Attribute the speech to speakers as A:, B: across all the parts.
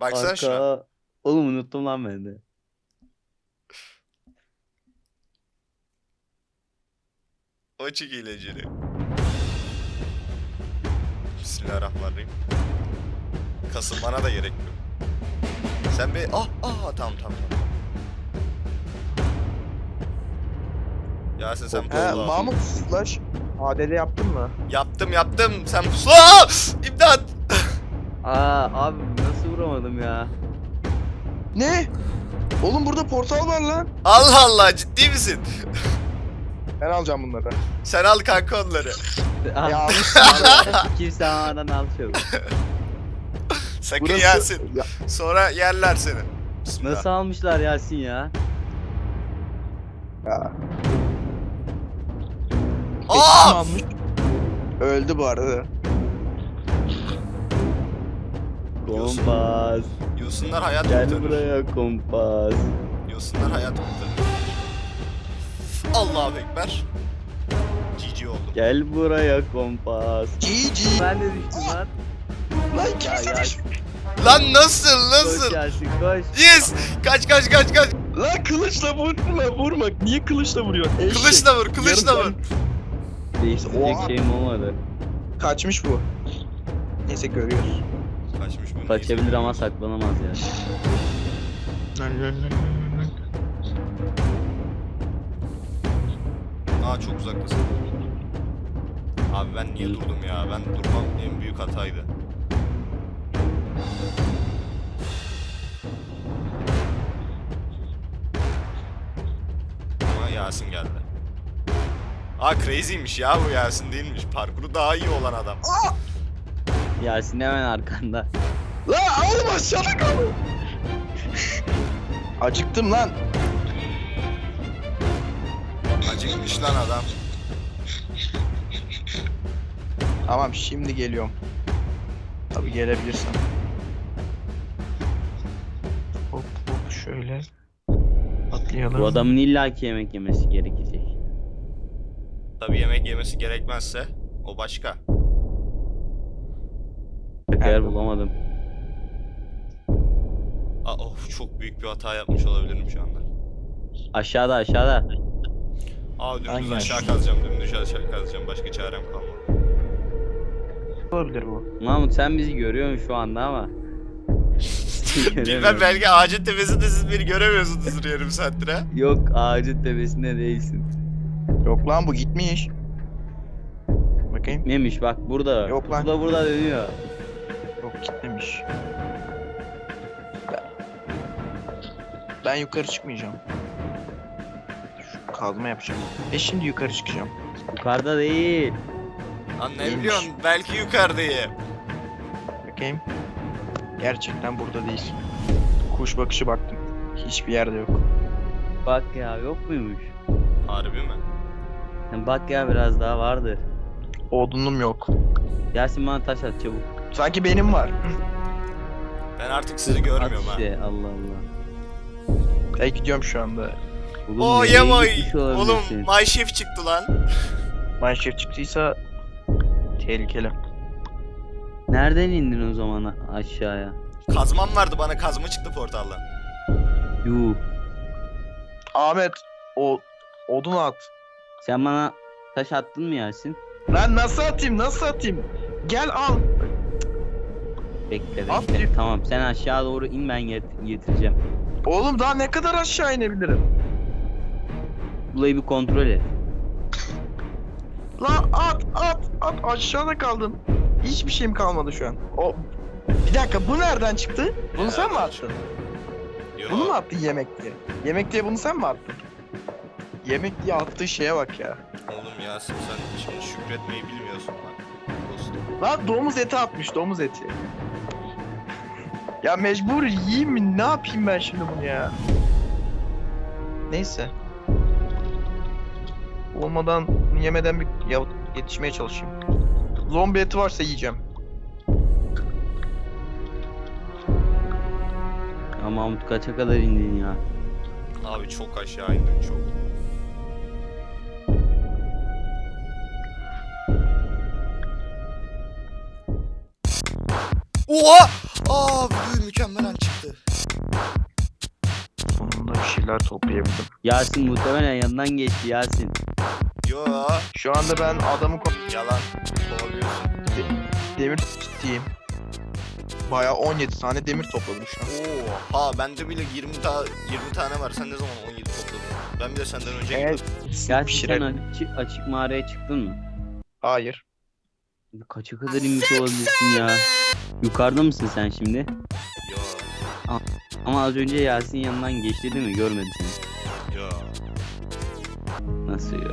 A: Baksana şuna.
B: Arka. Oğlum unuttum lan ben de.
A: O çok eğlenceli. Bismillahirrahmanirrahim. Kasılmana da gerek yok. Sen bir... Ah ah tamam tamam tamam. Yasin sen
C: He,
A: pusula.
C: Mahmut slash ADD yaptın mı?
A: Yaptım yaptım. Sen pusula. İmdat.
B: Aa abi nasıl vuramadım ya?
C: Ne? Oğlum burada portal var lan.
A: Allah Allah ciddi misin?
C: Ben alacağım bunları.
A: Sen al kanka onları.
B: Al.
C: Ya
B: Kimse almadan al çabuk.
A: Sakın
C: burası...
A: Yasin.
C: Ya,
A: Sonra yerler seni. Bismillah.
B: Nasıl almışlar Yasin ya?
C: ya.
A: Aa!
C: Öldü bu arada.
B: Kompas.
A: Yosunlar hayat
B: Gel
A: kurtarır.
B: buraya kompas.
A: Yosunlar hayat kurtarır. Allahu Ekber. GG oldu.
B: Gel buraya kompas.
C: GG.
B: Ben de düştüm lan.
C: Lan kimse
B: ya
C: düş-
A: Lan nasıl
B: koş
A: nasıl?
B: Yasin koş.
A: Yes! Kaç kaç kaç kaç.
C: Lan kılıçla vurma vurma. Niye kılıçla vuruyorsun? Eşek.
A: Kılıçla vur kılıçla
C: Yarım
A: vur.
B: Değiştirecek
C: Oha.
B: şeyim olmadı.
C: Kaçmış bu. Neyse görüyoruz.
A: Kaçmış bu.
B: Kaçabilir ama saklanamaz ya.
A: Aa çok uzaktasın. Abi ben niye durdum ya? Ben durmam en büyük hataydı. Ama Yasin geldi. Aa crazy'miş ya bu Yasin değilmiş. Parkuru daha iyi olan adam.
B: Yasin hemen arkanda.
C: Lan oğlum aşağıda kaldım. Acıktım lan.
A: Acıkmış lan adam.
C: Tamam şimdi geliyorum. Tabi gelebilirsem. Hop hop şöyle. Atlayalım.
B: Bu adamın illaki yemek yemesi gerekecek.
A: Tabi yemek yemesi gerekmezse o başka.
B: Tekrar bulamadım.
A: Aa, of çok büyük bir hata yapmış olabilirim şu anda.
B: Aşağıda aşağıda.
A: Aa dümdüz
C: Aynen.
A: aşağı kazacağım, dümdüz aşağı kazacağım. Başka çarem kalmadı.
C: olabilir bu.
B: Mahmut sen bizi görüyorsun şu anda ama.
A: Bilmem belki ağacın tepesinde siz beni göremiyorsunuzdur yarım saattir ha.
B: Yok ağacın tepesinde değilsin.
C: Yok lan bu gitmiş. Bakayım.
B: Neymiş bak burada.
C: Yok lan.
B: Burada burada dönüyor.
C: Yok gitmemiş. Ben, ben yukarı çıkmayacağım. Şu kazma yapacağım. Ve şimdi yukarı çıkacağım.
B: Yukarıda değil.
A: Lan ne biliyorsun? Belki yukarıdayım.
C: Bakayım. Gerçekten burada değil. Kuş bakışı baktım. Hiçbir yerde yok.
B: Bak ya yok muymuş?
A: Harbi mi?
B: Bak ya biraz daha vardır.
C: Odunum yok.
B: Yasin bana taş at çabuk.
C: Sanki benim var.
A: Ben artık sizi görmüyorum ha.
B: Allah Allah.
C: Ben gidiyorum şu anda.
B: Oğlum
A: Oo
B: nereye gitmiş
A: Oğlum
B: olabilirsin?
A: my shift çıktı lan.
C: Mineshaft çıktıysa tehlikeli.
B: Nereden indin o zaman a- aşağıya?
A: Kazmam vardı bana kazma çıktı portaldan.
B: Yuh.
C: Ahmet o odun at.
B: Sen bana taş attın mı Yasin?
C: Lan nasıl atayım nasıl atayım? Gel al.
B: Bekle
C: At
B: bekle.
C: bir-
B: Tamam sen aşağı doğru in ben get- getireceğim.
C: Oğlum daha ne kadar aşağı inebilirim?
B: Burayı bir kontrol et.
C: La at at at aşağıda kaldım. Hiçbir şeyim kalmadı şu an. O bir dakika bu nereden çıktı? Bunu sen mi attın? Bunu mu attın yemek diye? Yemek diye bunu sen mi attın? Yemek diye attığı şeye bak ya.
A: Oğlum Yasin sen şimdi şükretmeyi bilmiyorsun lan. Dostum.
C: Lan domuz eti atmış domuz eti. Ya mecbur yiyeyim mi? Ne yapayım ben şimdi bunu ya? Neyse. Olmadan yemeden bir ya- yetişmeye çalışayım. Zombi eti varsa yiyeceğim.
B: Ya Mahmut kaça kadar indin ya?
A: Abi çok aşağı indim çok. Oha! Aa videoyu mükemmelen çıktı.
C: Sonunda bir şeyler toplayabildim.
B: Yasin muhtemelen yanından geçti Yasin.
A: Yo
C: Şu anda ben adamı ko-
A: yalan. Kovalıyorsun.
C: demir tutayım. Bayağı 17 tane demir topladım şu an.
A: Oo. Ha bende bile 20 ta 20 tane var. Sen ne zaman 17 topladın? Ben bir de senden önce
C: Evet.
B: Yasin sen açık, açık mağaraya çıktın mı?
C: Hayır.
B: Kaça kadar inmiş olabilirsin ya? Yukarıda mısın sen şimdi?
A: Yo
B: Ama az önce Yasin yanından geçti değil mi? Görmedi seni.
A: yo.
B: Nasıl ya?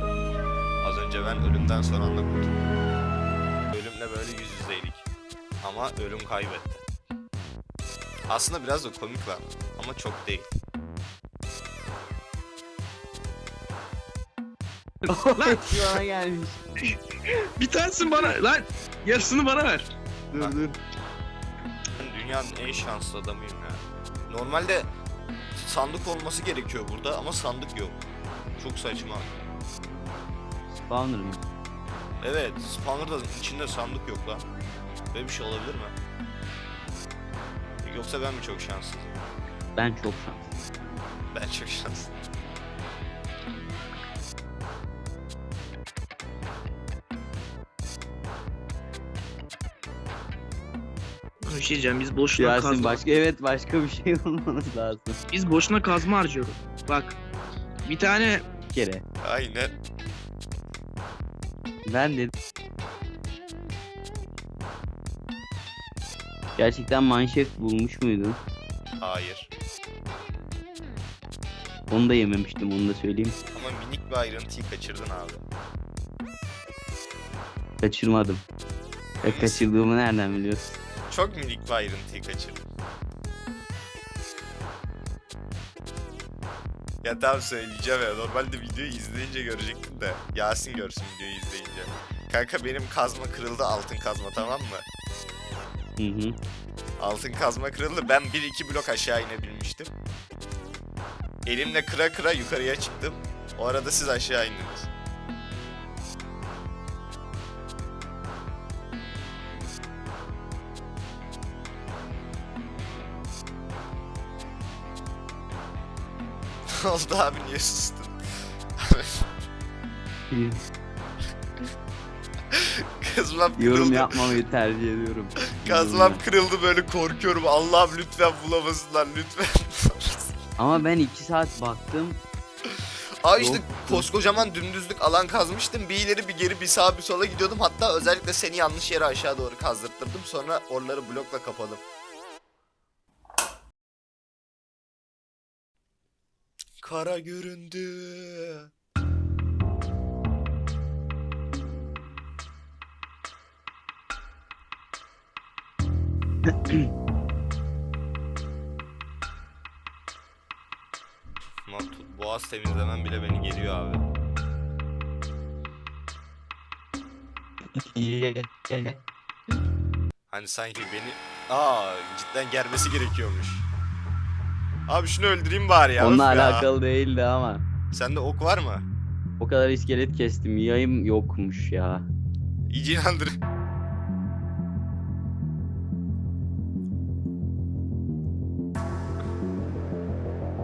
A: Az önce ben ölümden son anda kurtuldum. Ölümle böyle yüz yüzeydik. Ama ölüm kaybetti. Aslında biraz da komik lan. Ama çok değil.
B: Bana gelmiş.
C: Bir tanesini bana lan yarısını bana ver.
B: Dur dur.
A: Dünyanın en şanslı adamıyım ya. Normalde sandık olması gerekiyor burada ama sandık yok. Çok saçma.
B: Spawner mı?
A: Evet, spawner'da içinde sandık yok lan. Böyle bir şey olabilir mi? Yoksa ben mi çok şanssızım?
B: Ben çok şanslıyım.
A: Ben çok şanslıyım.
C: Bir şey diyeceğim biz boşuna
B: Yasin
C: kazma.
B: başka evet başka bir şey olmanız lazım.
C: Biz boşuna kazma harcıyoruz. Bak. Bir tane
B: Bir kere.
A: Aynen.
B: Ben de Gerçekten manşet bulmuş muydun?
A: Hayır.
B: Onu da yememiştim onu da söyleyeyim.
A: Ama minik bir ayrıntıyı kaçırdın abi.
B: Kaçırmadım. Ve kaçırdığımı nereden biliyorsun?
A: Çok minik bir ayrıntıyı kaçırdın. Ya tamam söyleyeceğim ya. Normalde videoyu izleyince görecektim de. Yasin görsün videoyu izleyince. Kanka benim kazma kırıldı altın kazma tamam mı?
B: Hı hı.
A: Altın kazma kırıldı. Ben 1-2 blok aşağı inebilmiştim. Elimle kıra kıra yukarıya çıktım. O arada siz aşağı indiniz. oldu abi niye sustun? Kazmam
B: Yorum
A: kırıldı.
B: yapmamayı tercih ediyorum.
A: Kazmam kırıldı böyle korkuyorum. Allah'ım lütfen bulamasınlar lütfen.
B: Ama ben iki saat baktım.
A: Aa işte koskocaman dümdüzlük alan kazmıştım. Bir ileri bir geri bir sağa bir sola gidiyordum. Hatta özellikle seni yanlış yere aşağı doğru kazdırttırdım. Sonra oraları blokla kapadım. Kara göründü. Boğaz temizlemem bile beni geliyor abi. Hani sanki beni... Aa cidden germesi gerekiyormuş. Abi şunu öldüreyim bari ya.
B: Onunla
A: öf ya.
B: alakalı değildi ama.
A: Sende ok var mı?
B: O kadar iskelet kestim. Yayım yokmuş ya.
A: İyice inandır.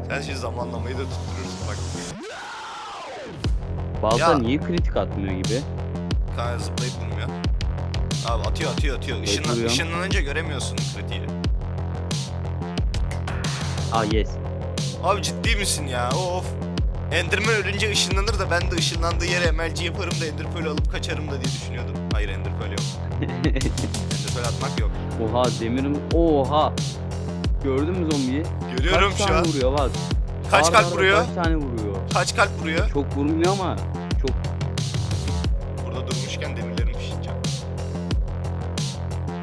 A: Sen şimdi zamanlamayı da tutturursun bak.
B: Balta
A: Ya.
B: niye kritik atmıyor gibi?
A: Kanka zıplayıp durmuyor. Abi atıyor atıyor atıyor. Işınla, ışınlanınca göremiyorsun kritiği.
B: Aa yes.
A: Abi ciddi misin ya? Of. Enderman ölünce ışınlanır da ben de ışınlandığı yere MLG yaparım da Ender Pearl alıp kaçarım da diye düşünüyordum. Hayır Ender Pearl yok. Ender Pearl atmak yok.
B: Oha demirim. Oha. Gördün mü zombiyi?
A: Görüyorum
B: kaç
A: şu an.
B: vuruyor bak.
A: Kaç kalp vuruyor?
B: Kaç tane vuruyor?
A: Kaç kalp vuruyor?
B: Çok vurmuyor ama çok
A: Burada durmuşken demirlerimi pişireceğim.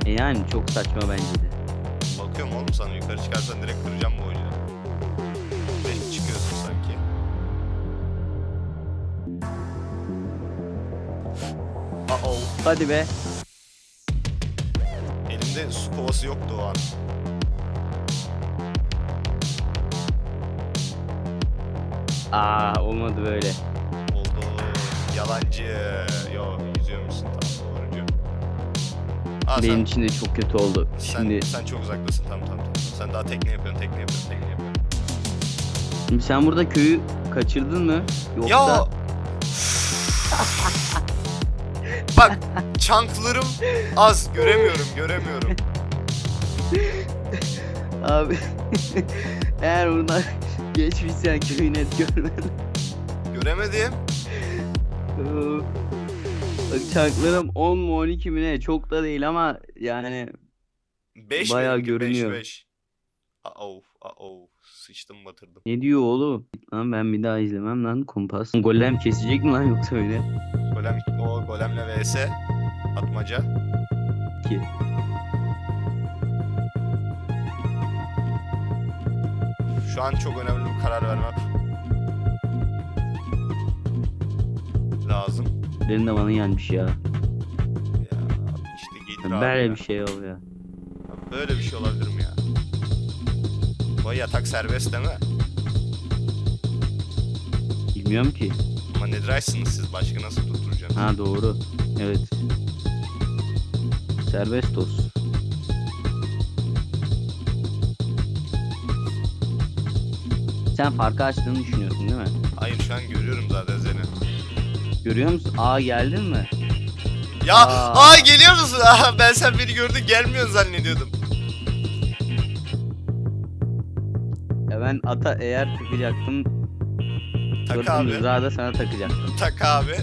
B: e yani çok saçma bence de.
A: Bakıyorum oğlum sana yukarı çıkarsan direkt kıracağım bu oyunu. Oh.
B: Hadi be.
A: Elimde su kovası yoktu o an.
B: Aa olmadı böyle.
A: Oldu. Yalancı. Yo yüzüyormuşsun tamam doğrucu. Aa,
B: Benim
A: sen,
B: için de çok kötü oldu.
A: sen,
B: Şimdi
A: sen çok uzaktasın tamam tamam tamam. Sen daha tekne yapıyorsun tekne yapıyorsun tekne yapıyorsun.
B: Şimdi sen burada köyü kaçırdın mı? Yoksa
A: Ya Bak çanklarım az göremiyorum göremiyorum.
B: abi eğer buradan geçmişsen köyü net görmedin.
A: Göremedim.
B: Bak çarklarım 10 mu 12 mi ne çok da değil ama yani
A: 5
B: Bayağı görünüyor.
A: 5 Au au sıçtım batırdım.
B: ne diyor oğlum? Lan ben bir daha izlemem lan kompas. Golem kesecek mi lan yoksa öyle?
A: Golem o golemle vs atmaca.
B: Ki.
A: Şu an çok önemli bir karar vermem. Lazım.
B: Benim de bana gelmiş ya.
A: Ya işte gelir abi.
B: Böyle
A: ya.
B: bir şey oluyor.
A: Böyle bir şey olabilir mi ya? O yatak serbest değil mi?
B: Bilmiyorum ki.
A: Ama nedraysınız siz başka nasıl tutturacaksınız?
B: Ha doğru. Evet. Serbest olsun. Sen farkı açtığını düşünüyorsun değil mi?
A: Hayır şu an görüyorum zaten seni.
B: Görüyor musun? Aa geldin mi?
A: Ya
B: Aa.
A: aa, geliyor musun? Aa, ben sen beni gördün gelmiyorsun zannediyordum.
B: Ben ata eğer takacaktım.
A: Tak
B: gördüm
A: abi.
B: Rıza'da sana takacaktım.
A: Tak abi.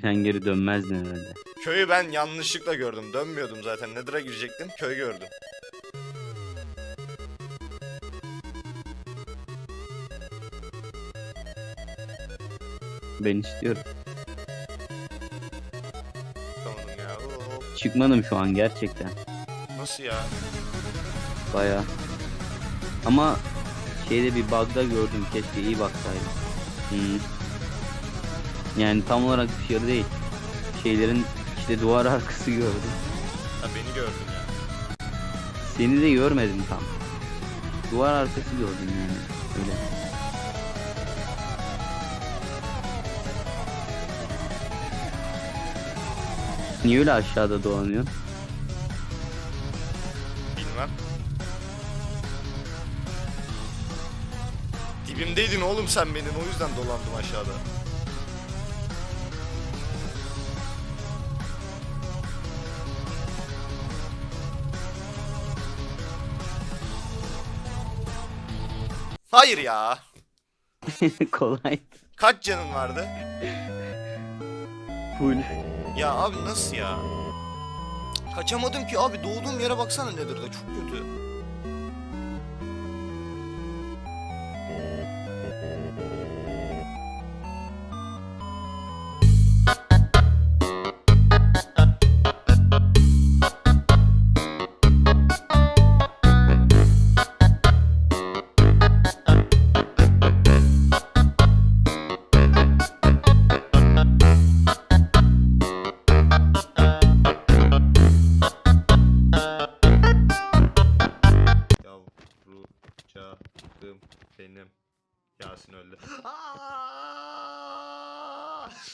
B: Sen geri dönmezdin herhalde.
A: Köyü ben yanlışlıkla gördüm. Dönmüyordum zaten. Nether'a girecektim. Köy gördüm.
B: Ben istiyorum. Çıkmadım şu an gerçekten.
A: nasıl ya?
B: Baya. Ama şeyde bir bug'da gördüm keşke iyi baksaydım. Hmm. Yani tam olarak dışarı değil. Şeylerin işte duvar arkası gördüm.
A: Ha beni gördün ya.
B: Seni de görmedim tam. Duvar arkası gördüm yani. Öyle. Niye öyle aşağıda dolanıyorsun?
A: Bilmem. Dibimdeydin oğlum sen benim. O yüzden dolandım aşağıda. Hayır ya.
B: Kolay.
A: Kaç canın vardı?
B: Full.
A: Ya abi nasıl ya? Kaçamadım ki abi doğduğum yere baksana nedir de çok kötü.